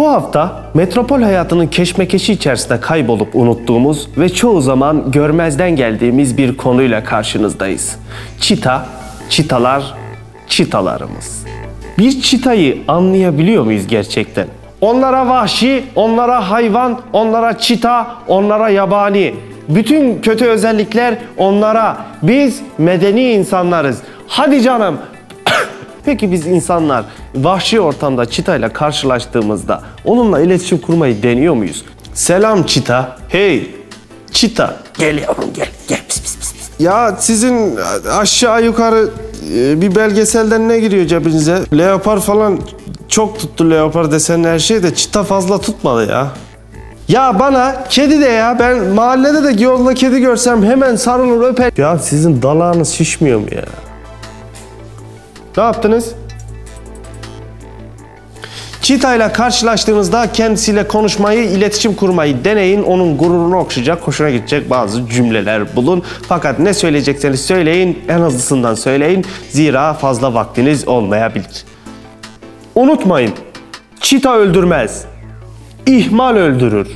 Bu hafta metropol hayatının keşmekeşi içerisinde kaybolup unuttuğumuz ve çoğu zaman görmezden geldiğimiz bir konuyla karşınızdayız. Çita, çitalar, çitalarımız. Bir çitayı anlayabiliyor muyuz gerçekten? Onlara vahşi, onlara hayvan, onlara çita, onlara yabani. Bütün kötü özellikler onlara. Biz medeni insanlarız. Hadi canım. Peki biz insanlar vahşi ortamda çitayla karşılaştığımızda onunla iletişim kurmayı deniyor muyuz? Selam çita. Hey çita. Gel yavrum gel. Gel pis pis pis. Ya sizin aşağı yukarı e, bir belgeselden ne giriyor cebinize? Leopar falan çok tuttu leopar desen her şey de çita fazla tutmadı ya. Ya bana kedi de ya ben mahallede de yolda kedi görsem hemen sarılır öper. Ya sizin dalağınız şişmiyor mu ya? Ne yaptınız? Çita ile karşılaştığınızda kendisiyle konuşmayı, iletişim kurmayı deneyin. Onun gururunu okşayacak, hoşuna gidecek bazı cümleler bulun. Fakat ne söyleyecekseniz söyleyin, en hızlısından söyleyin. Zira fazla vaktiniz olmayabilir. Unutmayın, çita öldürmez. İhmal öldürür.